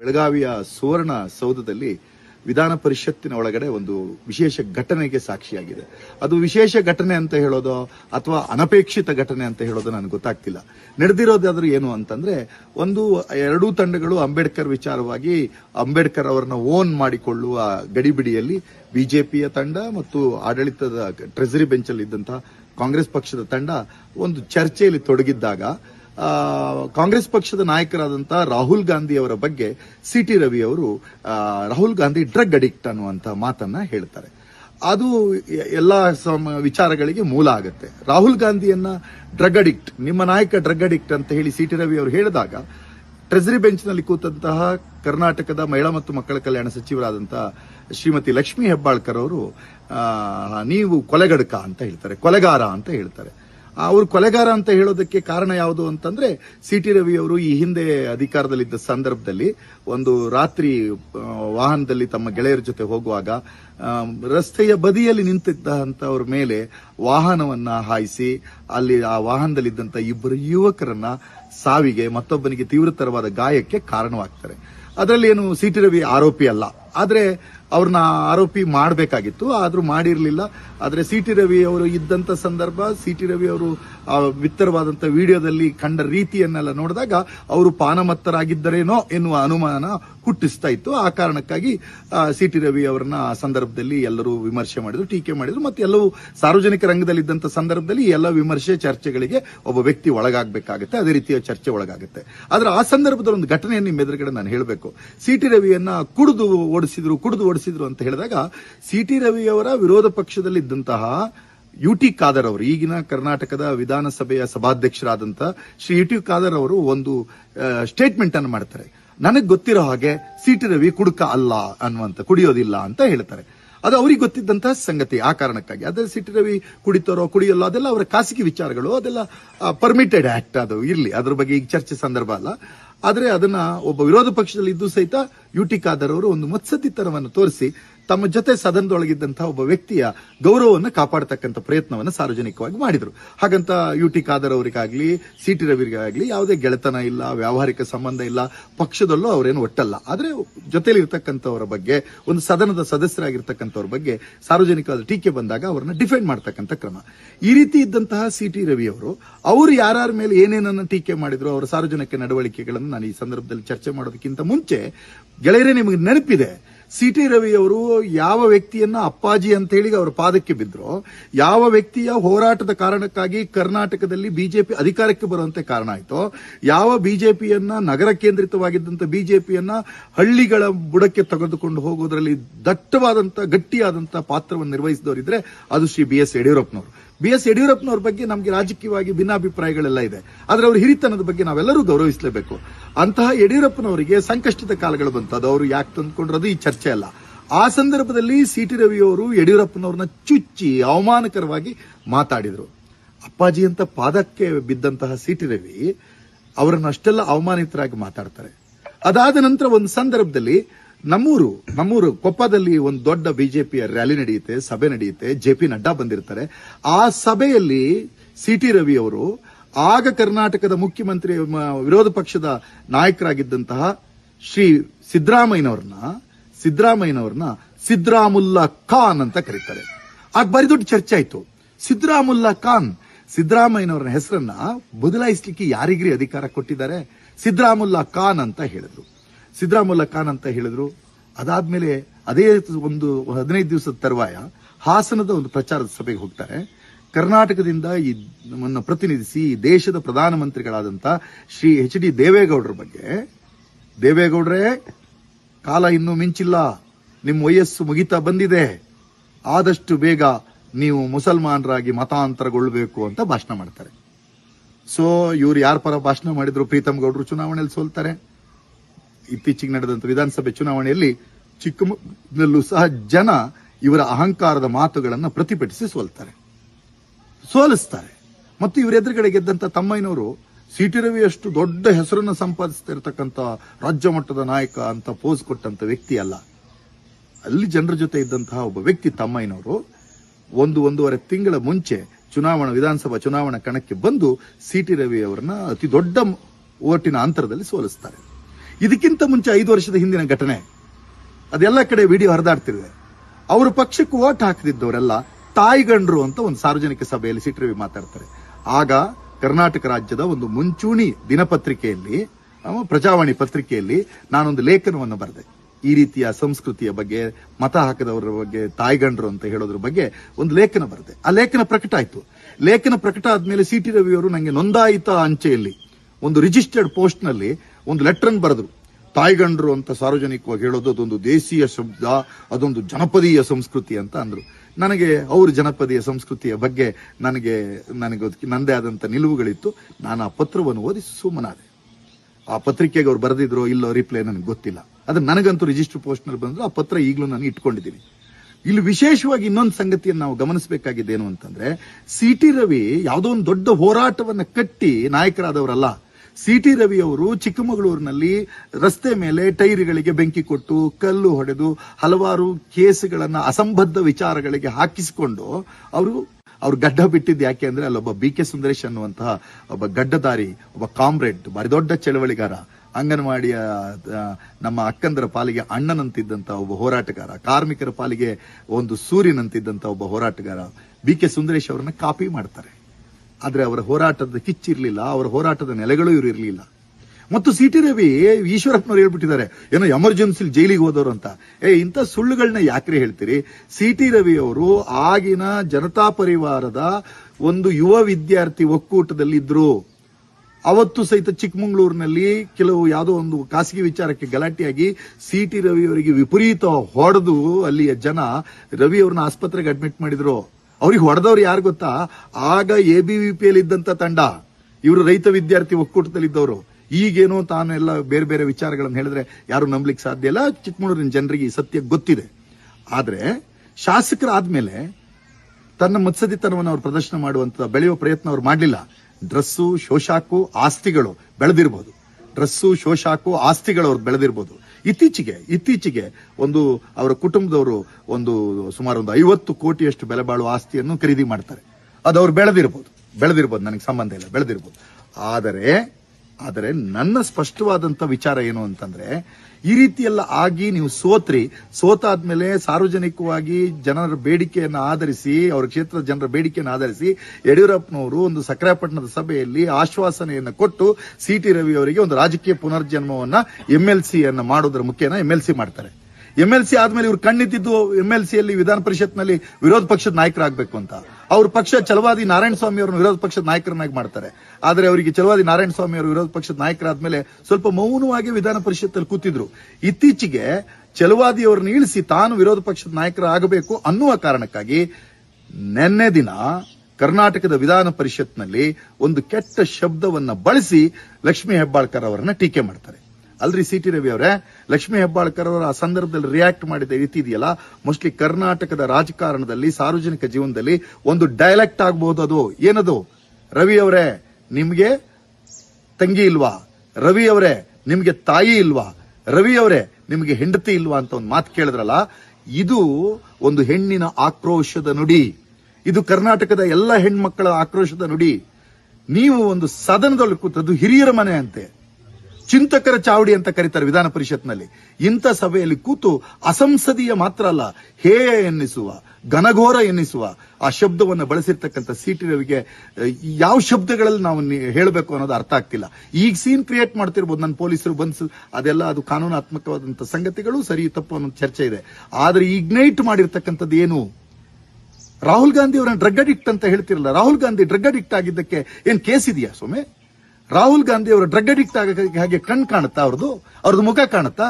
ಬೆಳಗಾವಿಯ ಸುವರ್ಣ ಸೌಧದಲ್ಲಿ ವಿಧಾನ ಪರಿಷತ್ತಿನ ಒಳಗಡೆ ಒಂದು ವಿಶೇಷ ಘಟನೆಗೆ ಸಾಕ್ಷಿಯಾಗಿದೆ. ಅದು ವಿಶೇಷ ಘಟನೆ ಅಂತ ಹೇಳೋದು ಅಥವಾ ಅನಪೇಕ್ಷಿತ ಘಟನೆ ಅಂತ ಹೇಳೋದು ನನಗೆ ಗೊತ್ತಾಗ್ತಿಲ್ಲ. ನಡೆದಿರೋದಾದ್ರೂ ಏನು ಅಂತಂದ್ರೆ ಒಂದು, ಎರಡೂ ತಂಡಗಳು ಅಂಬೇಡ್ಕರ್ ವಿಚಾರವಾಗಿ ಅಂಬೇಡ್ಕರ್ ಅವರನ್ನ ಓನ್ ಮಾಡಿಕೊಳ್ಳುವ ಗಡಿಬಿಡಿಯಲ್ಲಿ ಬಿಜೆಪಿಯ ತಂಡ ಮತ್ತು ಆಡಳಿತದ ಟ್ರೆಸರಿ ಬೆಂಚಲ್ಲಿ ಇದ್ದಂತಹ ಕಾಂಗ್ರೆಸ್ ಪಕ್ಷದ ತಂಡ ಒಂದು ಚರ್ಚೆಯಲ್ಲಿ ತೊಡಗಿದ್ದಾಗ ಕಾಂಗ್ರೆಸ್ ಪಕ್ಷದ ನಾಯಕರಾದಂತಹ ರಾಹುಲ್ ಗಾಂಧಿ ಅವರ ಬಗ್ಗೆ ಸಿ ಟಿ ರವಿ ಅವರು ರಾಹುಲ್ ಗಾಂಧಿ ಡ್ರಗ್ ಅಡಿಕ್ಟ್ ಅನ್ನುವಂತ ಮಾತನ್ನ ಹೇಳ್ತಾರೆ. ಅದು ಎಲ್ಲ ವಿಚಾರಗಳಿಗೆ ಮೂಲ ಆಗುತ್ತೆ. ರಾಹುಲ್ ಗಾಂಧಿಯನ್ನ ಡ್ರಗ್ ಅಡಿಕ್ಟ್, ನಿಮ್ಮ ನಾಯಕ ಡ್ರಗ್ ಅಡಿಕ್ಟ್ ಅಂತ ಹೇಳಿ ಸಿ ಟಿ ರವಿ ಅವರು ಹೇಳಿದಾಗ ಟ್ರೆಸರಿ ಬೆಂಚ್ನಲ್ಲಿ ಕೂತಂತಹ ಕರ್ನಾಟಕದ ಮಹಿಳಾ ಮತ್ತು ಮಕ್ಕಳ ಕಲ್ಯಾಣ ಸಚಿವರಾದಂತಹ ಶ್ರೀಮತಿ ಲಕ್ಷ್ಮೀ ಹೆಬ್ಬಾಳ್ಕರ್ ಅವರು ನೀವು ಕೊಲೆಗಡಕ ಅಂತ ಹೇಳ್ತಾರೆ, ಕೊಲೆಗಾರ ಅಂತ ಹೇಳ್ತಾರೆ. ಅವರು ಕೊಲೆಗಾರ ಅಂತ ಹೇಳೋದಕ್ಕೆ ಕಾರಣ ಯಾವುದು ಅಂತಂದ್ರೆ ಸಿ ಟಿ ರವಿ ಅವರು ಈ ಹಿಂದೆ ಅಧಿಕಾರದಲ್ಲಿದ್ದ ಸಂದರ್ಭದಲ್ಲಿ ಒಂದು ರಾತ್ರಿ ವಾಹನದಲ್ಲಿ ತಮ್ಮ ಗೆಳೆಯರ ಜೊತೆ ಹೋಗುವಾಗ ರಸ್ತೆಯ ಬದಿಯಲ್ಲಿ ನಿಂತಿದ್ದಂತವ್ರ ಮೇಲೆ ವಾಹನವನ್ನ ಹಾಯಿಸಿ, ಅಲ್ಲಿ ಆ ವಾಹನದಲ್ಲಿದ್ದಂತ ಇಬ್ಬರು ಯುವಕರನ್ನ ಸಾವಿಗೆ ಮತ್ತೊಬ್ಬನಿಗೆ ತೀವ್ರತರವಾದ ಗಾಯಕ್ಕೆ ಕಾರಣವಾಗ್ತಾರೆ. ಅದರಲ್ಲಿ ಏನು ಸಿ ಟಿ ರವಿ ಆರೋಪಿ ಅಲ್ಲ. ಆದ್ರೆ ಅವ್ರನ್ನ ಆರೋಪಿ ಮಾಡಬೇಕಾಗಿತ್ತು, ಆದ್ರೂ ಮಾಡಿರ್ಲಿಲ್ಲ. ಆದ್ರೆ ಸಿ ಟಿ ರವಿ ಅವರು ಇದ್ದಂತ ಸಂದರ್ಭ ಸಿ ಟಿ ರವಿ ಅವರು ಬಿತ್ತರವಾದಂಥ ವಿಡಿಯೋದಲ್ಲಿ ಕಂಡ ರೀತಿಯನ್ನೆಲ್ಲ ನೋಡಿದಾಗ ಅವರು ಪಾನಮತ್ತರಾಗಿದ್ದರೇನೋ ಎನ್ನುವ ಅನುಮಾನ ಹುಟ್ಟಿಸ್ತಾ ಇತ್ತು. ಆ ಕಾರಣಕ್ಕಾಗಿ ಸಿ ಟಿ ರವಿ ಅವರನ್ನ ಸಂದರ್ಭದಲ್ಲಿ ಎಲ್ಲರೂ ವಿಮರ್ಶೆ ಮಾಡಿದ್ರು, ಟೀಕೆ ಮಾಡಿದ್ರು. ಮತ್ತೆ ಎಲ್ಲವೂ ಸಾರ್ವಜನಿಕ ರಂಗದಲ್ಲಿದ್ದಂತ ಸಂದರ್ಭದಲ್ಲಿ ಎಲ್ಲ ವಿಮರ್ಶೆ ಚರ್ಚೆಗಳಿಗೆ ಒಬ್ಬ ವ್ಯಕ್ತಿ ಒಳಗಾಗಬೇಕಾಗುತ್ತೆ. ಅದೇ ರೀತಿಯ ಚರ್ಚೆ ಒಳಗಾಗುತ್ತೆ. ಆದ್ರೆ ಆ ಸಂದರ್ಭದಲ್ಲಿ ಒಂದು ಘಟನೆಯನ್ನು ನಿಮ್ಮ ಎದುರುಗಡೆ ನಾನು ಹೇಳಬೇಕು. ಸಿ ಟಿ ರವಿಯನ್ನ ಕುಡಿದು ಓಡಿಸಿದ್ರು, ಕುಡಿದು ಓಡಿಸಿದ್ರು ಅಂತ ಹೇಳಿದಾಗ ಸಿ ಟಿ ರವಿಯವರ ವಿರೋಧ ಪಕ್ಷದಲ್ಲಿ ಇದ್ದಂತಹ ಯು ಟಿ ಖಾದರ್ ಅವರು, ಈಗಿನ ಕರ್ನಾಟಕದ ವಿಧಾನಸಭೆಯ ಸಭಾಧ್ಯಕ್ಷರಾದಂತಹ ಶ್ರೀ ಯು ಟಿ ಖಾದರ್ ಅವರು ಒಂದು ಸ್ಟೇಟ್ಮೆಂಟ್ ಅನ್ನು ಮಾಡ್ತಾರೆ. ನನಗೆ ಗೊತ್ತಿರೋ ಹಾಗೆ ಸಿ ಟಿ ರವಿ ಕುಡುಕ ಅಲ್ಲ ಅನ್ನುವಂತ, ಕುಡಿಯೋದಿಲ್ಲ ಅಂತ ಹೇಳ್ತಾರೆ. ಅದು ಅವ್ರಿಗೆ ಗೊತ್ತಿದ್ದಂತಹ ಸಂಗತಿ ಆ ಕಾರಣಕ್ಕಾಗಿ. ಅದೇ ಸಿಟಿ ರವಿ ಕುಡಿತಾರೋ, ಕುಡಿಯಲ್ಲ, ಅದೆಲ್ಲ ಅವರ ಖಾಸಗಿ ವಿಚಾರಗಳು, ಅದೆಲ್ಲ ಪರ್ಮಿಟೆಡ್ ಆಕ್ಟ್ ಅದು ಇರ್ಲಿ. ಅದ್ರ ಬಗ್ಗೆ ಈಗ ಚರ್ಚೆ ಸಂದರ್ಭ ಅಲ್ಲ. ಆದ್ರೆ ಅದನ್ನ ಒಬ್ಬ ವಿರೋಧ ಪಕ್ಷದಲ್ಲಿ ಇದ್ದು ಸಹಿತ ಯುಟಿ ಖಾದರ್ ಅವರು ಒಂದು ಮತ್ಸದ್ದಿತನವನ್ನು ತೋರಿಸಿ ತಮ್ಮ ಜೊತೆ ಸದನದೊಳಗಿದ್ದಂತಹ ಒಬ್ಬ ವ್ಯಕ್ತಿಯ ಗೌರವವನ್ನು ಕಾಪಾಡತಕ್ಕಂಥ ಪ್ರಯತ್ನವನ್ನು ಸಾರ್ವಜನಿಕವಾಗಿ ಮಾಡಿದರು. ಹಾಗಂತ ಯು ಟಿ ಖಾದರ್ ಅವರಿಗಾಗಲಿ, ಸಿ ಟಿ ರವಿಗಾಗಲಿ ಯಾವುದೇ ಗೆಳೆತನ ಇಲ್ಲ, ವ್ಯಾವಹಾರಿಕ ಸಂಬಂಧ ಇಲ್ಲ, ಪಕ್ಷದಲ್ಲೂ ಅವರೇನು ಒಟ್ಟಲ್ಲ. ಆದರೆ ಜೊತೆಯಲ್ಲಿರ್ತಕ್ಕಂಥವರ ಬಗ್ಗೆ, ಒಂದು ಸದನದ ಸದಸ್ಯರಾಗಿರ್ತಕ್ಕಂಥವ್ರ ಬಗ್ಗೆ ಸಾರ್ವಜನಿಕವಾದ ಟೀಕೆ ಬಂದಾಗ ಅವರನ್ನು ಡಿಫೆಂಡ್ ಮಾಡ್ತಕ್ಕಂಥ ಕ್ರಮ. ಈ ರೀತಿ ಇದ್ದಂತಹ ಸಿ ಟಿ ರವಿ ಅವರು ಅವರು ಯಾರ್ಯಾರ ಮೇಲೆ ಏನೇನನ್ನು ಟೀಕೆ ಮಾಡಿದ್ರು, ಅವರ ಸಾರ್ವಜನಿಕ ನಡವಳಿಕೆಗಳನ್ನು ನಾನು ಈ ಸಂದರ್ಭದಲ್ಲಿ ಚರ್ಚೆ ಮಾಡೋದಕ್ಕಿಂತ ಮುಂಚೆ, ಗೆಳೆಯರೇ ನಿಮಗೆ ನೆನಪಿದೆ. ಸಿ ಟಿ ರವಿ ಅವರು ಯಾವ ವ್ಯಕ್ತಿಯನ್ನ ಅಪ್ಪಾಜಿ ಅಂತ ಹೇಳಿ ಅವರ ಪಾದಕ್ಕೆ ಬಿದ್ರು, ಯಾವ ವ್ಯಕ್ತಿಯ ಹೋರಾಟದ ಕಾರಣಕ್ಕಾಗಿ ಕರ್ನಾಟಕದಲ್ಲಿ ಬಿಜೆಪಿ ಅಧಿಕಾರಕ್ಕೆ ಬರುವಂತೆ ಕಾರಣ ಆಯಿತು, ಯಾವ ಬಿಜೆಪಿಯನ್ನ ನಗರ ಕೇಂದ್ರಿತವಾಗಿದ್ದಂತ ಬಿಜೆಪಿಯನ್ನ ಹಳ್ಳಿಗಳ ಬುಡಕ್ಕೆ ತೆಗೆದುಕೊಂಡು ಹೋಗೋದ್ರಲ್ಲಿ ದಟ್ಟವಾದಂತಹ ಗಟ್ಟಿಯಾದಂತ ಪಾತ್ರವನ್ನು ನಿರ್ವಹಿಸಿದವರಿದ್ರೆ ಅದು ಶ್ರೀ ಬಿ ಎಸ್ ಯಡಿಯೂರಪ್ಪನವರು. ಬಿ ಎಸ್ ಯಡಿಯೂರಪ್ಪನವ್ರ ಬಗ್ಗೆ ನಮಗೆ ರಾಜಕೀಯವಾಗಿ ಭಿನ್ನಾಭಿಪ್ರಾಯಗಳೆಲ್ಲ ಇದೆ. ಆದರೆ ಅವ್ರ ಹಿರಿತನದ ಬಗ್ಗೆ ನಾವೆಲ್ಲರೂ ಗೌರವಿಸಲೇಬೇಕು. ಅಂತಹ ಯಡಿಯೂರಪ್ಪನವರಿಗೆ ಸಂಕಷ್ಟದ ಕಾಲಗಳು ಬಂತು ಅದು ಅವರು ಯಾಕೆ ತಂದುಕೊಂಡಿರೋದು ಈ ಚರ್ಚೆ ಅಲ್ಲ. ಆ ಸಂದರ್ಭದಲ್ಲಿ ಸಿ ಟಿ ರವಿ ಅವರು ಯಡಿಯೂರಪ್ಪನವ್ರನ್ನ ಚುಚ್ಚಿ ಅವಮಾನಕರವಾಗಿ ಮಾತಾಡಿದ್ರು. ಅಪ್ಪಾಜಿ ಅಂತ ಪಾದಕ್ಕೆ ಬಿದ್ದಂತಹ ಸಿ ಟಿ ರವಿ ಅವರನ್ನು ಅಷ್ಟೆಲ್ಲ ಅವಮಾನಿತರಾಗಿ ಮಾತಾಡ್ತಾರೆ. ಅದಾದ ನಂತರ ಒಂದು ಸಂದರ್ಭದಲ್ಲಿ ನಮ್ಮೂರು ನಮ್ಮೂರು ಕೊಪ್ಪದಲ್ಲಿ ಒಂದು ದೊಡ್ಡ ಬಿಜೆಪಿಯ ರ್ಯಾಲಿ ನಡೆಯುತ್ತೆ, ಸಭೆ ನಡೆಯುತ್ತೆ ಜೆ ಪಿ ನಡ್ಡಾ ಬಂದಿರ್ತಾರೆ. ಆ ಸಭೆಯಲ್ಲಿ ಸಿ ಟಿ ರವಿ ಅವರು, ಆಗ ಕರ್ನಾಟಕದ ಮುಖ್ಯಮಂತ್ರಿ ವಿರೋಧ ಪಕ್ಷದ ನಾಯಕರಾಗಿದ್ದಂತಹ ಶ್ರೀ ಸಿದ್ದರಾಮಯ್ಯನವ್ರನ್ನ ಸಿದ್ದರಾಮಯ್ಯನವ್ರನ್ನ ಸಿದ್ರಾಮುಲ್ಲಾ ಖಾನ್ ಅಂತ ಕರೀತಾರೆ. ಆಗ ಬರಿ ದೊಡ್ಡ ಚರ್ಚೆ ಆಯ್ತು. ಸಿದ್ದರಾಮುಲ್ಲಾ ಖಾನ್ ಸಿದ್ದರಾಮಯ್ಯನವರ ಹೆಸರನ್ನ ಬದಲಾಯಿಸಲಿಕ್ಕೆ ಯಾರಿಗ್ರಿ ಅಧಿಕಾರ ಕೊಟ್ಟಿದ್ದಾರೆ? ಸಿದ್ದರಾಮುಲ್ಲಾ ಖಾನ್ ಅಂತ ಹೇಳಿದ್ರು. ಸಿದ್ದರಾಮುಲ್ಲಾ ಖಾನ್ ಅಂತ ಹೇಳಿದ್ರು. ಅದಾದ್ಮೇಲೆ ಅದೇ ಒಂದು ಹದಿನೈದು ದಿವಸದ ತರುವಾಯ ಹಾಸನದ ಒಂದು ಪ್ರಚಾರದ ಸಭೆಗೆ ಹೋಗ್ತಾರೆ. ಕರ್ನಾಟಕದಿಂದ ಈ ನಮ್ಮನ್ನು ಪ್ರತಿನಿಧಿಸಿ ಈ ದೇಶದ ಪ್ರಧಾನಮಂತ್ರಿಗಳಾದಂಥ ಶ್ರೀ ಎಚ್ ಡಿ ದೇವೇಗೌಡರ ಬಗ್ಗೆ, ದೇವೇಗೌಡರೇ, ಕಾಲ ಇನ್ನೂ ಮಿಂಚಿಲ್ಲ ನಿಮ್ಮ ವಯಸ್ಸು ಮುಗಿತಾ ಬಂದಿದೆ, ಆದಷ್ಟು ಬೇಗ ನೀವು ಮುಸಲ್ಮಾನರಾಗಿ ಮತಾಂತರಗೊಳ್ಳಬೇಕು ಅಂತ ಭಾಷಣ ಮಾಡ್ತಾರೆ. ಸೊ ಇವ್ರು ಯಾರ ಪರ ಭಾಷಣ ಮಾಡಿದ್ರು? ಪ್ರೀತಮ್ ಗೌಡರು ಚುನಾವಣೆಯಲ್ಲಿ ಸೋಲ್ತಾರೆ. ಇತ್ತೀಚೆಗೆ ನಡೆದಂತ ವಿಧಾನಸಭೆ ಚುನಾವಣೆಯಲ್ಲಿ ಚಿಕ್ಕಮಗಳೂರಿನಲ್ಲೂ ಸಹ ಜನ ಇವರ ಅಹಂಕಾರದ ಮಾತುಗಳನ್ನು ಪ್ರತಿಭಟಿಸಿ ಸೋಲ್ತಾರೆ. ಸೋಲಿಸ್ತಾರೆ. ಮತ್ತು ಇವರ ಎದುರುಗಡೆ ಗೆದ್ದಂತ ತಮ್ಮಯ್ಯನವರು ಸಿಟಿ ರವಿಯಷ್ಟು ದೊಡ್ಡ ಹೆಸರನ್ನು ಸಂಪಾದಿಸ್ತಿರ್ತಕ್ಕಂಥ ರಾಜ್ಯ ಮಟ್ಟದ ನಾಯಕ ಅಂತ ಪೋಸ್ ಕೊಟ್ಟಂತ ವ್ಯಕ್ತಿ ಅಲ್ಲ. ಅಲ್ಲಿ ಜನರ ಜೊತೆ ಇದ್ದಂತಹ ಒಬ್ಬ ವ್ಯಕ್ತಿ ತಮ್ಮಯ್ಯನವರು ಒಂದು ಒಂದೂವರೆ ತಿಂಗಳ ಮುಂಚೆ ಚುನಾವಣಾ ವಿಧಾನಸಭಾ ಚುನಾವಣಾ ಕಣಕ್ಕೆ ಬಂದು ಸಿಟಿ ರವಿ ಅವರನ್ನ ಅತಿ ದೊಡ್ಡ ಓಟಿನ ಅಂತರದಲ್ಲಿ ಸೋಲಿಸ್ತಾರೆ. ಇದಕ್ಕಿಂತ ಮುಂಚೆ ಐದು ವರ್ಷದ ಹಿಂದಿನ ಘಟನೆ. ಅದೆಲ್ಲ ಕಡೆ ವಿಡಿಯೋ ಹರಿದಾಡ್ತಿದೆ. ಅವರು ಪಕ್ಷಕ್ಕೆ ಓಟ್ ಹಾಕದಿದ್ದವರೆಲ್ಲ ತಾಯಿಗಂಡ್ರು ಅಂತ ಒಂದು ಸಾರ್ವಜನಿಕ ಸಭೆಯಲ್ಲಿ ಸಿಟಿ ರವಿ ಮಾತಾಡ್ತಾರೆ. ಆಗ ಕರ್ನಾಟಕ ರಾಜ್ಯದ ಒಂದು ಮುಂಚೂಣಿ ದಿನಪತ್ರಿಕೆಯಲ್ಲಿ ಪ್ರಜಾವಾಣಿ ಪತ್ರಿಕೆಯಲ್ಲಿ ನಾನೊಂದು ಲೇಖನವನ್ನು ಬರೆದೆ. ಈ ರೀತಿಯ ಸಂಸ್ಕೃತಿಯ ಬಗ್ಗೆ, ಮತ ಹಾಕದವರ ಬಗ್ಗೆ, ತಾಯಿಗಂಡ್ರು ಅಂತ ಹೇಳೋದ್ರ ಬಗ್ಗೆ ಒಂದು ಲೇಖನ ಬರೆದೆ. ಆ ಲೇಖನ ಪ್ರಕಟ ಆಯ್ತು. ಲೇಖನ ಪ್ರಕಟ ಆದ್ಮೇಲೆ ಸಿ ಟಿ ರವಿ ಅವರು ನಂಗೆ ನೋಂದಾಯಿತ ಅಂಚೆಯಲ್ಲಿ ಒಂದು ರಿಜಿಸ್ಟರ್ಡ್ ಪೋಸ್ಟ್ನಲ್ಲಿ ಒಂದು ಲೆಟರ್ ಅನ್ನು ಬರೆದ್ರು. ತಾಯ್ಗಂಡ್ರು ಅಂತ ಸಾರ್ವಜನಿಕವಾಗಿ ಹೇಳೋದು ಅದೊಂದು ದೇಶೀಯ ಶಬ್ದ, ಅದೊಂದು ಜನಪದೀಯ ಸಂಸ್ಕೃತಿ ಅಂತ ಅಂದ್ರು. ನನಗೆ ಅವ್ರ ಜನಪದೀಯ ಸಂಸ್ಕೃತಿಯ ಬಗ್ಗೆ ನನಗೆ ನನಗೆ ಅದಕ್ಕೆ ನಂದೇ ಆದಂತ ನಿಲುವುಗಳಿತ್ತು. ನಾನು ಆ ಪತ್ರವನ್ನು ಓದಿ ಸುಮ್ಮನಾದೆ. ಆ ಪತ್ರಿಕೆಗೆ ಅವ್ರು ಬರೆದಿದ್ರು ಇಲ್ಲೋ ರಿಪ್ಲೈ ನನಗೆ ಗೊತ್ತಿಲ್ಲ. ಅದು ನನಗಂತೂ ರಿಜಿಸ್ಟರ್ ಪೋಸ್ಟ್ನಲ್ಲಿ ಬಂದ್ರು ಆ ಪತ್ರ ಈಗಲೂ ನಾನು ಇಟ್ಕೊಂಡಿದ್ದೀನಿ. ಇಲ್ಲಿ ವಿಶೇಷವಾಗಿ ಇನ್ನೊಂದು ಸಂಗತಿಯನ್ನು ನಾವು ಗಮನಿಸಬೇಕಾಗಿದ್ದೇನು ಅಂತಂದ್ರೆ, ಸಿ ಟಿ ರವಿ ಯಾವುದೋ ಒಂದು ದೊಡ್ಡ ಹೋರಾಟವನ್ನ ಕಟ್ಟಿ ನಾಯಕರಾದವರಲ್ಲ ಸಿ ಟಿ ರವಿ ಅವರು ಚಿಕ್ಕಮಗಳೂರಿನಲ್ಲಿ ರಸ್ತೆ ಮೇಲೆ ಟೈರ್ಗಳಿಗೆ ಬೆಂಕಿ ಕೊಟ್ಟು ಕಲ್ಲು ಹೊಡೆದು ಹಲವಾರು ಕೇಸ್ಗಳನ್ನ ಅಸಂಬದ್ಧ ವಿಚಾರಗಳಿಗೆ ಹಾಕಿಸಿಕೊಂಡು ಅವರು, ಅವ್ರು ಗಡ್ಡ ಬಿಟ್ಟಿದ್ದು ಯಾಕೆ ಅಂದ್ರೆ ಅಲ್ಲೊಬ್ಬ ಬಿ ಕೆ ಸುಂದರೇಶ್ ಅನ್ನುವಂತಹ ಒಬ್ಬ ಗಡ್ಡದಾರಿ, ಒಬ್ಬ ಕಾಮ್ರೇಡ್ ಬಾರಿ ದೊಡ್ಡ ಚಳವಳಿಗಾರ, ಅಂಗನವಾಡಿಯ ನಮ್ಮ ಅಕ್ಕಂದರ ಪಾಲಿಗೆ ಅಣ್ಣನಂತಿದ್ದಂತ ಒಬ್ಬ ಹೋರಾಟಗಾರ, ಕಾರ್ಮಿಕರ ಪಾಲಿಗೆ ಒಂದು ಸೂರ್ಯನಂತಿದ್ದಂತ ಒಬ್ಬ ಹೋರಾಟಗಾರ ಬಿ ಕೆ ಸುಂದರೇಶ್ ಅವರನ್ನ ಕಾಪಿ ಮಾಡ್ತಾರೆ. ಆದ್ರೆ ಅವರ ಹೋರಾಟದ ಕಿಚ್ಚಿರಲಿಲ್ಲ ಅವರ ಹೋರಾಟದ ನೆಲೆಗಳು ಇವರು ಇರಲಿಲ್ಲ. ಮತ್ತು ಸಿ ಟಿ ರವಿ ಈಶ್ವರಪ್ಪನವರು ಹೇಳ್ಬಿಟ್ಟಿದ್ದಾರೆ, ಏನೋ ಎಮರ್ಜೆನ್ಸಿಲಿ ಜೈಲಿಗೆ ಹೋದವರು ಅಂತ. ಏ, ಇಂಥ ಸುಳ್ಳುಗಳನ್ನ ಯಾಕ್ರೆ ಹೇಳ್ತೀರಿ? ಸಿ ಟಿ ರವಿ ಅವರು ಆಗಿನ ಜನತಾ ಪರಿವಾರದ ಒಂದು ಯುವ ವಿದ್ಯಾರ್ಥಿ ಒಕ್ಕೂಟದಲ್ಲಿದ್ದರು ಅವತ್ತು ಸಹಿತ ಚಿಕ್ಕಮಗಳೂರಿನಲ್ಲಿ ಕೆಲವು ಯಾವುದೋ ಒಂದು ಖಾಸಗಿ ವಿಚಾರಕ್ಕೆ ಗಲಾಟೆಯಾಗಿ ಸಿ ಟಿ ರವಿಯವರಿಗೆ ವಿಪರೀತ ಹೊಡೆದು ಅಲ್ಲಿಯ ಜನ ರವಿ ಅವ್ರನ್ನ ಆಸ್ಪತ್ರೆಗೆ ಅಡ್ಮಿಟ್ ಮಾಡಿದ್ರು. ಅವ್ರಿಗೆ ಹೊಡೆದವ್ರು ಯಾರು ಗೊತ್ತಾ? ಆಗ ಎ ಬಿ ವಿ ಇದ್ದಂತ ತಂಡ, ಇವರು ರೈತ ವಿದ್ಯಾರ್ಥಿ ಒಕ್ಕೂಟದಲ್ಲಿದ್ದವರು. ಈಗೇನೋ ತಾನು ಎಲ್ಲ ಬೇರೆ ಬೇರೆ ವಿಚಾರಗಳನ್ನು ಹೇಳಿದ್ರೆ ಯಾರು ನಂಬಲಿಕ್ಕೆ ಸಾಧ್ಯ ಇಲ್ಲ. ಚಿಕ್ಕಮಗಳೂರಿನ ಜನರಿಗೆ ಈ ಸತ್ಯ ಗೊತ್ತಿದೆ. ಆದ್ರೆ ಶಾಸಕರಾದ್ಮೇಲೆ ತನ್ನ ಮತ್ಸದಿತನವನ್ನು ಅವರು ಪ್ರದರ್ಶನ ಮಾಡುವಂತ ಬೆಳೆಯುವ ಪ್ರಯತ್ನ ಅವ್ರು ಮಾಡಲಿಲ್ಲ. ಡ್ರೆಸ್ಸು, ಶೋಷಾಕು, ಆಸ್ತಿಗಳು ಬೆಳೆದಿರಬಹುದು ಡ್ರೆಸ್ಸು, ಶೋಷಾಕು, ಆಸ್ತಿಗಳು ಅವ್ರು ಬೆಳೆದಿರಬಹುದು ಇತ್ತೀಚೆಗೆ ಇತ್ತೀಚೆಗೆ ಒಂದು ಅವರ ಕುಟುಂಬದವರು ಒಂದು ಸುಮಾರು ಒಂದು ಐವತ್ತು ಕೋಟಿಯಷ್ಟು ಬೆಲೆ ಬಾಳುವ ಆಸ್ತಿಯನ್ನು ಖರೀದಿ ಮಾಡ್ತಾರೆ. ಅದು ಅವ್ರು ಬೆಳೆದಿರಬಹುದು ಬೆಳೆದಿರಬಹುದು ನನಗೆ ಸಂಬಂಧ ಇಲ್ಲ ಬೆಳೆದಿರಬಹುದು ಆದರೆ ಆದರೆ ನನ್ನ ಸ್ಪಷ್ಟವಾದಂತ ವಿಚಾರ ಏನು ಅಂತಂದ್ರೆ, ಈ ರೀತಿಯೆಲ್ಲ ಆಗಿ ನೀವು ಸೋತ್ರಿ, ಸೋತಾದ್ಮೇಲೆ ಸಾರ್ವಜನಿಕವಾಗಿ ಜನರ ಬೇಡಿಕೆಯನ್ನು ಆಧರಿಸಿ, ಅವರ ಕ್ಷೇತ್ರದ ಜನರ ಬೇಡಿಕೆಯನ್ನು ಆಧರಿಸಿ ಯಡಿಯೂರಪ್ಪನವರು ಒಂದು ಸಕ್ರಾಯಪಟ್ಟಣದ ಸಭೆಯಲ್ಲಿ ಆಶ್ವಾಸನೆಯನ್ನು ಕೊಟ್ಟು ಸಿ ಟಿ ರವಿ ಅವರಿಗೆ ಒಂದು ರಾಜಕೀಯ ಪುನರ್ಜನ್ಮವನ್ನ ಎಂ ಎಲ್ ಸಿಯನ್ನು ಮಾಡೋದ್ರ ಮುಖ್ಯನ ಎಂ ಎಲ್ ಸಿ ಮಾಡ್ತಾರೆ. ಎಂ ಎಲ್ ಸಿ ಆದ್ಮೇಲೆ ಇವ್ರು ಕಣ್ಣಿತ್ತಿದ್ದು ಎಂ ಎಲ್ ಸಿಯಲ್ಲಿ ವಿಧಾನ ಪರಿಷತ್ನಲ್ಲಿ ವಿರೋಧ ಪಕ್ಷದ ನಾಯಕರಾಗಬೇಕು ಅಂತ. ಅವ್ರ ಪಕ್ಷ ಚಲವಾದಿ ನಾರಾಯಣ ಸ್ವಾಮಿ ಅವರನ್ನು ವಿರೋಧ ಪಕ್ಷದ ನಾಯಕರನ್ನಾಗಿ ಮಾಡ್ತಾರೆ. ಆದರೆ ಅವರಿಗೆ ಚಲವಾದಿ ನಾರಾಯಣ ಸ್ವಾಮಿ ಅವರು ವಿರೋಧ ಪಕ್ಷದ ನಾಯಕರಾದ್ಮೇಲೆ ಸ್ವಲ್ಪ ಮೌನವಾಗಿ ವಿಧಾನ ಪರಿಷತ್ತಲ್ಲಿ ಕೂತಿದ್ರು. ಇತ್ತೀಚೆಗೆ ಚಲವಾದಿ ಅವರನ್ನು ಇಳಿಸಿ ತಾನು ವಿರೋಧ ಪಕ್ಷದ ನಾಯಕರಾಗಬೇಕು ಅನ್ನುವ ಕಾರಣಕ್ಕಾಗಿ ನಿನ್ನೆ ದಿನ ಕರ್ನಾಟಕದ ವಿಧಾನ ಪರಿಷತ್ನಲ್ಲಿ ಒಂದು ಕೆಟ್ಟ ಶಬ್ದವನ್ನ ಬಳಸಿ ಲಕ್ಷ್ಮೀ ಹೆಬ್ಬಾಳ್ಕರ್ ಅವರನ್ನ ಟೀಕೆ ಮಾಡ್ತಾರೆ. ಅಲ್ರಿ ಸಿ ಟಿ ರವಿ ಅವರೇ, ಲಕ್ಷ್ಮೀ ಹೆಬ್ಬಾಳ್ಕರ್ ಅವರ ಆ ಸಂದರ್ಭದಲ್ಲಿ ರಿಯಾಕ್ಟ್ ಮಾಡಿದ ರೀತಿ ಇದೆಯಲ್ಲ ಮೋಸ್ಟ್ಲಿ ಕರ್ನಾಟಕದ ರಾಜಕಾರಣದಲ್ಲಿ, ಸಾರ್ವಜನಿಕ ಜೀವನದಲ್ಲಿ ಒಂದು ಡೈಲೆಕ್ಟ್ ಆಗಬಹುದು ಅದು. ಏನದು? ರವಿ ಅವರೇ, ನಿಮ್ಗೆ ತಂಗಿ ಇಲ್ವಾ? ರವಿ ಅವರೇ, ನಿಮ್ಗೆ ತಾಯಿ ಇಲ್ವಾ? ರವಿ ಅವರೇ, ನಿಮ್ಗೆ ಹೆಂಡತಿ ಇಲ್ವಾ ಅಂತ ಒಂದು ಮಾತು ಕೇಳಿದ್ರಲ್ಲ, ಇದು ಒಂದು ಹೆಣ್ಣಿನ ಆಕ್ರೋಶದ ನುಡಿ. ಇದು ಕರ್ನಾಟಕದ ಎಲ್ಲ ಹೆಣ್ಮಕ್ಕಳ ಆಕ್ರೋಶದ ನುಡಿ. ನೀವು ಒಂದು ಸದನದಲ್ಲಿ ಕೂತದ್ದು ಹಿರಿಯರ ಮನೆ ಅಂತೆ. ಚಿಂತಕರ ಚಾವಡಿ ಅಂತ ಕರೀತಾರೆ ವಿಧಾನ ಪರಿಷತ್ನಲ್ಲಿ. ಇಂಥ ಸಭೆಯಲ್ಲಿ ಕೂತು ಅಸಂಸದೀಯ ಮಾತ್ರ ಅಲ್ಲ, ಹೇಯ ಎನ್ನಿಸುವ, ಘನಘೋರ ಎನ್ನಿಸುವ ಆ ಶಬ್ದವನ್ನು ಬಳಸಿರ್ತಕ್ಕಂಥ ಸಿಟಿ ರವಿಗೆ ಯಾವ ಶಬ್ದಗಳಲ್ಲಿ ನಾವು ಹೇಳಬೇಕು ಅನ್ನೋದು ಅರ್ಥ ಆಗ್ತಿಲ್ಲ. ಈಗ ಸೀನ್ ಕ್ರಿಯೇಟ್ ಮಾಡ್ತಿರ್ಬೋದು ನನ್ನ ಪೊಲೀಸರು ಬಂದು ಅದೆಲ್ಲ ಅದು ಕಾನೂನಾತ್ಮಕವಾದಂಥ ಸಂಗತಿಗಳು ಸರಿ ತಪ್ಪು ಅನ್ನೋ ಚರ್ಚೆ ಇದೆ. ಆದರೆ ಇಗ್ನೈಟ್ ಮಾಡಿರ್ತಕ್ಕಂಥದ್ದು ಏನು? ರಾಹುಲ್ ಗಾಂಧಿ ಅವರನ್ನು ಡ್ರಗ್ ಅಡಿಕ್ಟ್ ಅಂತ ಹೇಳ್ತಿರಲ್ಲ, ರಾಹುಲ್ ಗಾಂಧಿ ಡ್ರಗ್ ಅಡಿಕ್ಟ್ ಆಗಿದ್ದಕ್ಕೆ ಏನ್ ಕೇಸ್ ಇದೆಯಾ ಸೊಮೆ ರಾಹುಲ್ ಗಾಂಧಿ ಅವರು ಡ್ರಗ್ ಅಡಿಕ್ಟ್ ಆಗಕ್ಕೆ ಹಾಗೆ ಕಣ್ ಕಾಣುತ್ತಾ ಅವ್ರದ್ದು? ಅವ್ರದ್ದು ಮುಖ ಕಾಣುತ್ತಾ?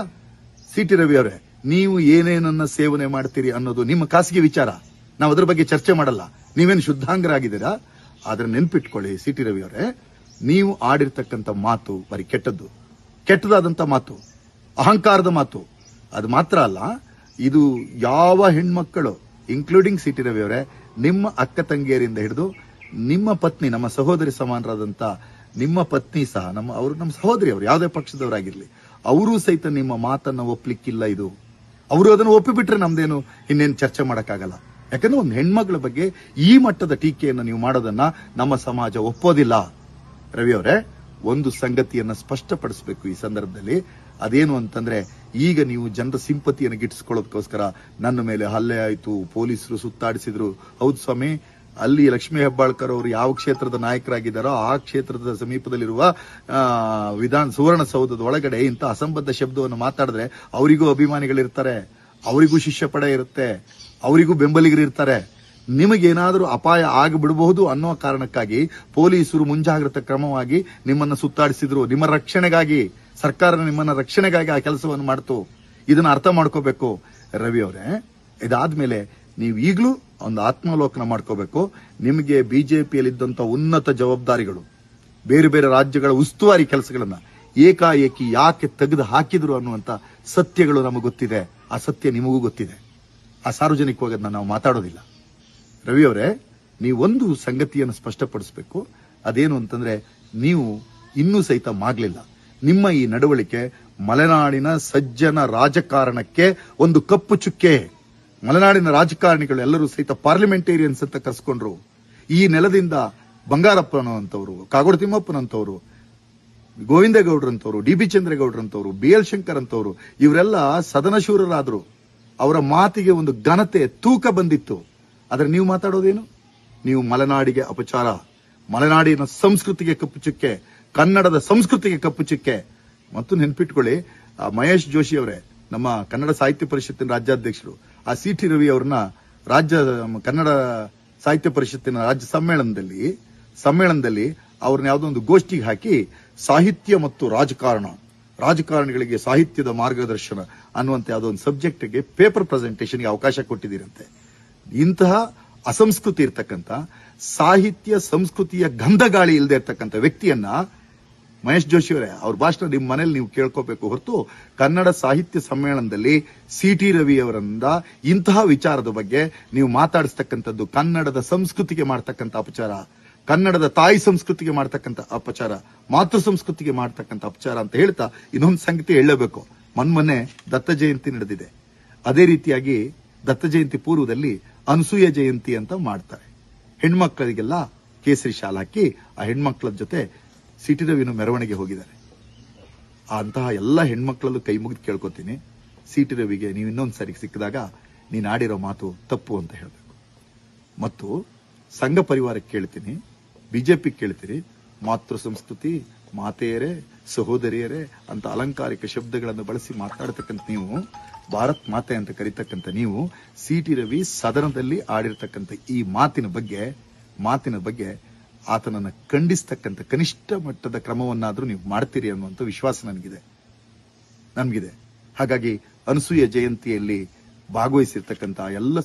ಸಿ ಟಿ ರವಿ ಅವರೇ, ನೀವು ಏನೇನನ್ನ ಸೇವನೆ ಮಾಡ್ತೀರಿ ಅನ್ನೋದು ನಿಮ್ಮ ಖಾಸಗಿ ವಿಚಾರ. ನಾವು ಅದ್ರ ಬಗ್ಗೆ ಚರ್ಚೆ ಮಾಡಲ್ಲ. ನೀವೇನು ಶುದ್ಧಾಂಗರಾಗಿದ್ದೀರಾ? ಆದ್ರೆ ನೆನ್ಪಿಟ್ಕೊಳ್ಳಿ ಸಿ ಟಿ ರವಿ ಅವರೇ, ನೀವು ಆಡಿರ್ತಕ್ಕಂಥ ಮಾತು ಬರೀ ಕೆಟ್ಟದ್ದು. ಕೆಟ್ಟದಾದಂತ ಮಾತು. ಅಹಂಕಾರದ ಮಾತು. ಅದು ಮಾತ್ರ ಅಲ್ಲ, ಇದು ಯಾವ ಹೆಣ್ಮಕ್ಕಳು ಇನ್ಕ್ಲೂಡಿಂಗ್ ಸಿ ಟಿ ರವಿ ಅವರೇ, ನಿಮ್ಮ ಅಕ್ಕ ತಂಗಿಯರಿಂದ ಹಿಡಿದು ನಿಮ್ಮ ಪತ್ನಿ, ನಮ್ಮ ಸಹೋದರಿ ಸಮಾನರಾದಂತ ನಿಮ್ಮ ಪತ್ನಿ ಸಹ, ನಮ್ಮ ಅವರು ನಮ್ಮ ಸಹೋದರಿ ಅವರು, ಯಾವುದೇ ಪಕ್ಷದವರಾಗಿರಲಿ, ಅವರು ಸಹಿತ ನಿಮ್ಮ ಮಾತನ್ನ ಒಪ್ಲಿಕ್ಕಿಲ್ಲ ಇದು. ಅವರು ಅದನ್ನು ಒಪ್ಪಿಬಿಟ್ರೆ ನಮ್ದೇನು? ಇನ್ನೇನು ಚರ್ಚೆ ಮಾಡೋಕ್ಕಾಗಲ್ಲ. ಯಾಕಂದ್ರೆ ಒಂದು ಹೆಣ್ಮಗಳ ಬಗ್ಗೆ ಈ ಮಟ್ಟದ ಟೀಕೆಯನ್ನು ನೀವು ಮಾಡೋದನ್ನ ನಮ್ಮ ಸಮಾಜ ಒಪ್ಪೋದಿಲ್ಲ. ರವಿ ಅವರೇ, ಒಂದು ಸಂಗತಿಯನ್ನ ಸ್ಪಷ್ಟಪಡಿಸಬೇಕು ಈ ಸಂದರ್ಭದಲ್ಲಿ. ಅದೇನು ಅಂತಂದ್ರೆ, ಈಗ ನೀವು ಜನರ ಸಿಂಪತಿಯನ್ನು ಗಿಟ್ಟಿಸ್ಕೊಳ್ಳೋದಕ್ಕೋಸ್ಕರ ನನ್ನ ಮೇಲೆ ಹಲ್ಲೆ ಆಯಿತು, ಪೊಲೀಸರು ಸುತ್ತಾಡಿಸಿದ್ರು. ಹೌದು ಸ್ವಾಮಿ ಅಲ್ಲಿ ಲಕ್ಷ್ಮೀ ಹೆಬ್ಬಾಳ್ಕರ್ ಅವರು ಯಾವ ಕ್ಷೇತ್ರದ ನಾಯಕರಾಗಿದ್ದಾರೋ ಆ ಕ್ಷೇತ್ರದ ಸಮೀಪದಲ್ಲಿರುವ ವಿಧಾನ, ಸುವರ್ಣಸೌಧದ ಒಳಗಡೆ ಇಂಥ ಅಸಂಬದ್ಧ ಶಬ್ದವನ್ನು ಮಾತಾಡಿದ್ರೆ ಅವರಿಗೂ ಅಭಿಮಾನಿಗಳಿರ್ತಾರೆ, ಅವರಿಗೂ ಶಿಷ್ಯ ಪಡೆ ಇರುತ್ತೆ, ಅವರಿಗೂ ಬೆಂಬಲಿಗರು ಇರ್ತಾರೆ. ನಿಮಗೇನಾದರೂ ಅಪಾಯ ಆಗಿಬಿಡಬಹುದು ಅನ್ನೋ ಕಾರಣಕ್ಕಾಗಿ ಪೊಲೀಸರು ಮುಂಜಾಗ್ರತಾ ಕ್ರಮವಾಗಿ ನಿಮ್ಮನ್ನ ಸುತ್ತಾಡಿಸಿದ್ರು. ನಿಮ್ಮ ರಕ್ಷಣೆಗಾಗಿ, ಸರ್ಕಾರ ನಿಮ್ಮನ್ನ ರಕ್ಷಣೆಗಾಗಿ ಆ ಕೆಲಸವನ್ನು ಮಾಡ್ತು. ಇದನ್ನ ಅರ್ಥ ಮಾಡ್ಕೋಬೇಕು. ರವಿ ಅವರೇ, ಇದಾದ್ಮೇಲೆ ನೀವು ಈಗಲೂ ಒಂದು ಆತ್ಮಾವಲೋಕನ ಮಾಡ್ಕೋಬೇಕು. ನಿಮಗೆ ಬಿಜೆಪಿಯಲ್ಲಿದ್ದಂತ ಉನ್ನತ ಜವಾಬ್ದಾರಿಗಳು, ಬೇರೆ ಬೇರೆ ರಾಜ್ಯಗಳ ಉಸ್ತುವಾರಿ ಕೆಲಸಗಳನ್ನ ಏಕಾಏಕಿ ಯಾಕೆ ತೆಗೆದು ಹಾಕಿದ್ರು ಅನ್ನುವಂಥ ಸತ್ಯಗಳು ನಮಗೆ ಗೊತ್ತಿದೆ. ಆ ಸತ್ಯ ನಿಮಗೂ ಗೊತ್ತಿದೆ. ಆ ಸಾರ್ವಜನಿಕವಾಗಿ ನಾವು ಮಾತಾಡೋದಿಲ್ಲ. ರವಿ ಅವರೇ ನೀವೊಂದು ಸಂಗತಿಯನ್ನು ಸ್ಪಷ್ಟಪಡಿಸಬೇಕು. ಅದೇನು ಅಂತಂದ್ರೆ, ನೀವು ಇನ್ನೂ ಸಹಿತ ಮಾಡಲಿಲ್ಲ. ನಿಮ್ಮ ಈ ನಡವಳಿಕೆ ಮಲೆನಾಡಿನ ಸಜ್ಜನ ರಾಜಕಾರಣಕ್ಕೆ ಒಂದು ಕಪ್ಪು ಚುಕ್ಕೆ. ಮಲೆನಾಡಿನ ರಾಜಕಾರಣಿಗಳು ಎಲ್ಲರೂ ಸಹಿತ ಪಾರ್ಲಿಮೆಂಟೇರಿಯನ್ಸ್ ಅಂತ ಕರೆಸ್ಕೊಂಡ್ರು. ಈ ನೆಲದಿಂದ ಬಂಗಾರಪ್ಪನಂತವರು, ಕಾಗೋಡು ತಿಮ್ಮಪ್ಪನಂತವರು, ಗೋವಿಂದೇಗೌಡರಂತವರು, ಡಿ ಬಿ ಚಂದ್ರೇಗೌಡರಂತವರು, ಬಿ ಎಲ್ ಶಂಕರ್ ಅಂತವರು ಇವರೆಲ್ಲ ಸದನಶೂರರಾದ್ರು. ಅವರ ಮಾತಿಗೆ ಒಂದು ಘನತೆ ತೂಕ ಬಂದಿತ್ತು. ಆದ್ರೆ ನೀವು ಮಾತಾಡೋದೇನು? ನೀವು ಮಲೆನಾಡಿಗೆ ಅಪಚಾರ, ಮಲೆನಾಡಿನ ಸಂಸ್ಕೃತಿಗೆ ಕಪ್ಪು ಚುಕ್ಕೆ, ಕನ್ನಡದ ಸಂಸ್ಕೃತಿಗೆ ಕಪ್ಪು ಚುಕ್ಕೆ. ಮತ್ತು ನೆನ್ಪಿಟ್ಕೊಳ್ಳಿ ಮಹೇಶ್ ಜೋಶಿ ಅವರೇ, ನಮ್ಮ ಕನ್ನಡ ಸಾಹಿತ್ಯ ಪರಿಷತ್ತಿನ ರಾಜ್ಯಾಧ್ಯಕ್ಷರು ಆ ಸಿ ಟಿ ರವಿ ಅವ್ರನ್ನ ರಾಜ್ಯ ಕನ್ನಡ ಸಾಹಿತ್ಯ ಪರಿಷತ್ತಿನ ರಾಜ್ಯ ಸಮ್ಮೇಳನದಲ್ಲಿ ಸಮ್ಮೇಳನದಲ್ಲಿ ಅವ್ರನ್ನ ಯಾವುದೋ ಒಂದು ಗೋಷ್ಠಿಗೆ ಹಾಕಿ ಸಾಹಿತ್ಯ ಮತ್ತು ರಾಜಕಾರಣ, ರಾಜಕಾರಣಿಗಳಿಗೆ ಸಾಹಿತ್ಯದ ಮಾರ್ಗದರ್ಶನ ಅನ್ನುವಂತ ಯಾವುದೋ ಒಂದು ಸಬ್ಜೆಕ್ಟ್ಗೆ ಪೇಪರ್ ಪ್ರೆಸೆಂಟೇಷನ್ಗೆ ಅವಕಾಶ ಕೊಟ್ಟಿದ್ದೀರಂತೆ. ಇಂತಹ ಅಸಂಸ್ಕೃತಿ ಇರ್ತಕ್ಕಂಥ, ಸಾಹಿತ್ಯ ಸಂಸ್ಕೃತಿಯ ಗಂಧಗಾಳಿ ಇಲ್ಲದೆ ಇರ್ತಕ್ಕಂಥ ವ್ಯಕ್ತಿಯನ್ನ ಮಹೇಶ್ ಜೋಶಿ ಅವರೇ, ಅವ್ರ ಭಾಷಣ ನಿಮ್ಮ ಮನೇಲಿ ನೀವು ಕೇಳ್ಕೋಬೇಕು ಹೊರತು ಕನ್ನಡ ಸಾಹಿತ್ಯ ಸಮ್ಮೇಳನದಲ್ಲಿ ಸಿ ಟಿ ರವಿ ಅವರಿಂದ ಇಂತಹ ವಿಚಾರದ ಬಗ್ಗೆ ನೀವು ಮಾತಾಡಿಸ್ತಕ್ಕಂಥದ್ದು ಕನ್ನಡದ ಸಂಸ್ಕೃತಿಗೆ ಮಾಡ್ತಕ್ಕಂಥ ಅಪಚಾರ, ಕನ್ನಡದ ತಾಯಿ ಸಂಸ್ಕೃತಿಗೆ ಮಾಡ್ತಕ್ಕಂಥ ಅಪಚಾರ, ಮಾತೃ ಸಂಸ್ಕೃತಿಗೆ ಮಾಡ್ತಕ್ಕಂಥ ಅಪಚಾರ ಅಂತ ಹೇಳ್ತಾ ಇನ್ನೊಂದು ಸಂಗತಿ ಹೇಳಬೇಕು. ಮೊನ್ನೆ ದತ್ತ ಜಯಂತಿ ನಡೆದಿದೆ. ಅದೇ ರೀತಿಯಾಗಿ ದತ್ತ ಜಯಂತಿ ಪೂರ್ವದಲ್ಲಿ ಅನಸೂಯ ಜಯಂತಿ ಅಂತ ಮಾಡ್ತಾರೆ. ಹೆಣ್ಮಕ್ಳಿಗೆಲ್ಲ ಕೇಸರಿ ಶಾಲ್ ಹಾಕಿ ಆ ಹೆಣ್ಮಕ್ಳ ಜೊತೆ ಸಿಟಿ ರವಿನ ಮೆರವಣಿಗೆ ಹೋಗಿದ್ದಾರೆ ಅಂತಹ ಎಲ್ಲ ಹೆಣ್ಮಕ್ಳಲ್ಲೂ ಕೈ ಮುಗಿದು ಕೇಳ್ಕೊತೀನಿ. ಸಿಟಿ ರವಿಗೆ ನೀವು ಇನ್ನೊಂದು ಸರಿ ಸಿಕ್ಕಿದಾಗ ನೀನು ಆಡಿರೋ ಮಾತು ತಪ್ಪು ಅಂತ ಹೇಳಬೇಕು. ಮತ್ತು ಸಂಘ ಪರಿವಾರಕ್ಕೆ ಕೇಳ್ತೀನಿ. ಬಿಜೆಪಿ ಕೇಳ್ತೀನಿ ಮಾತೃ ಸಂಸ್ಕೃತಿ, ಮಾತೆಯರೇ, ಸಹೋದರಿಯರೇ ಅಂತ ಅಲಂಕಾರಿಕ ಶಬ್ದಗಳನ್ನು ಬಳಸಿ ಮಾತಾಡತಕ್ಕಂಥ ನೀವು, ಭಾರತ್ ಮಾತೆ ಅಂತ ಕರೀತಕ್ಕಂಥ ನೀವು ಸಿ ಟಿ ರವಿ ಸದನದಲ್ಲಿ ಆಡಿರ್ತಕ್ಕಂಥ ಈ ಮಾತಿನ ಬಗ್ಗೆ ಮಾತಿನ ಬಗ್ಗೆ ಆತನನ್ನ ಖಂಡಿಸ್ತಕ್ಕಂಥ ಕನಿಷ್ಠ ಮಟ್ಟದ ಕ್ರಮವನ್ನಾದರೂ ನೀವು ಮಾಡ್ತೀರಿ ಅನ್ನುವಂಥ ವಿಶ್ವಾಸ ನನಗಿದೆ. ನಮಗಿದೆ. ಹಾಗಾಗಿ ಅನಸೂಯ ಜಯಂತಿಯಲ್ಲಿ ಭಾಗವಹಿಸಿರ್ತಕ್ಕಂಥ ಎಲ್ಲ